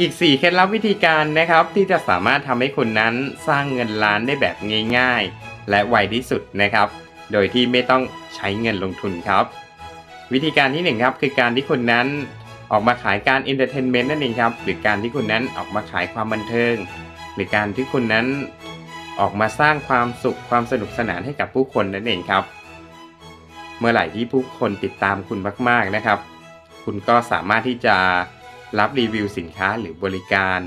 อีก 4 เคล็ดลับวิธีการนะครับ ที่จะสามารถทำให้คุณนั้นสร้างเงินล้านได้แบบง่ายๆ และไวที่สุดนะครับ โดยที่ไม่ต้องใช้เงินลงทุนครับ วิธีการที่หนึ่งครับ คือการที่คุณนั้นออกมาขายการเอนเตอร์เทนเมนต์นั่นเองครับ หรือการที่คุณนั้นออกมาขายความบันเทิง หรือการที่คุณนั้นออกมาสร้างความสุขความสนุกสนานให้กับผู้คนนั่นเองครับ เมื่อไหร่ที่ผู้คนติดตามคุณมาก ๆนะครับ คุณก็สามารถที่จะ รับรีวิวสินค้าหรือบริการ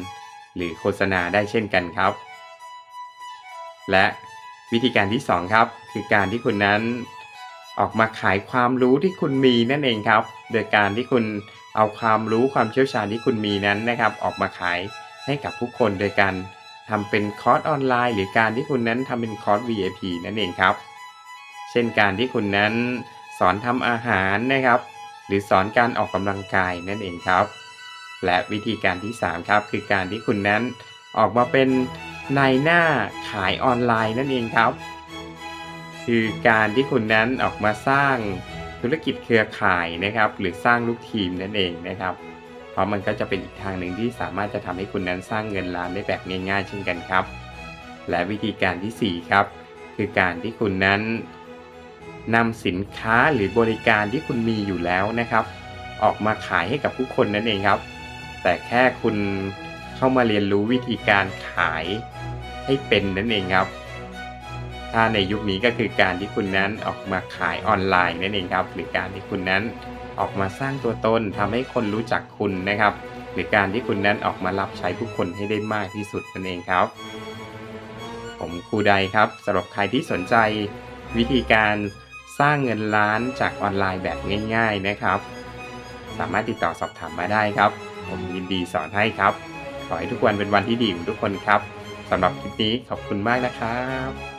หรือโฆษณาได้เช่นกันครับ และวิธีการที่สองครับ คือการที่คุณนั้นออกมาขายความรู้ที่คุณมีนั่นเองครับ โดยการที่คุณเอาความรู้ความเชี่ยวชาญที่คุณมีนั้นนะครับ ออกมาขายให้กับผู้คนโดยการทำเป็นคอร์สออนไลน์ หรือการที่คุณนั้นทำเป็นคอร์ส VIP นั่นเองครับ เช่นการที่คุณนั้นสอนทำอาหารนะครับ หรือสอนการออกกำลังกายนั่นเองครับ และวิธีการที่ 3 ครับคือการที่คุณนั้นออกมาเป็นนายหน้าขายออนไลน์นั่นเองครับ คือการที่คุณนั้นออกมาสร้างธุรกิจเครือข่ายนะครับ หรือสร้างลูกทีมนั่นเองนะครับ เพราะมันก็จะเป็นอีกทางหนึ่งที่สามารถจะทำให้คุณนั้นสร้างเงินล้านได้แบบง่าย ๆ เช่นกันครับ และวิธีการทีสี่ 4 ครับ คือการที่คุณนั้นนำสินค้าหรือบริการที่คุณมีอยู่แล้วนะครับ ออกมาขายให้กับผู้คนนั่นเองครับ แต่แค่คุณเข้ามาเรียนรู้วิธีการขายให้เป็นนั่นเองครับ ถ้าในยุคนี้ก็คือการที่คุณนั้นออกมาขายออนไลน์นั่นเองครับ หรือการที่คุณนั้นออกมาสร้างตัวตนทำให้คนรู้จักคุณนะครับ หรือการที่คุณนั้นออกมารับใช้ผู้คนให้ได้มากที่สุดนั่นเองครับ ผมครูใดครับสำหรับใครที่สนใจวิธีการสร้างเงินล้านจากออนไลน์แบบง่าย ๆนะครับ สามารถติดต่อสอบถามมาได้ครับ ผมยินดีสอนให้ครับ ขอให้ทุกวันเป็นวันที่ดีของทุกคนครับสำหรับคลิปนี้ขอบคุณมากนะครับ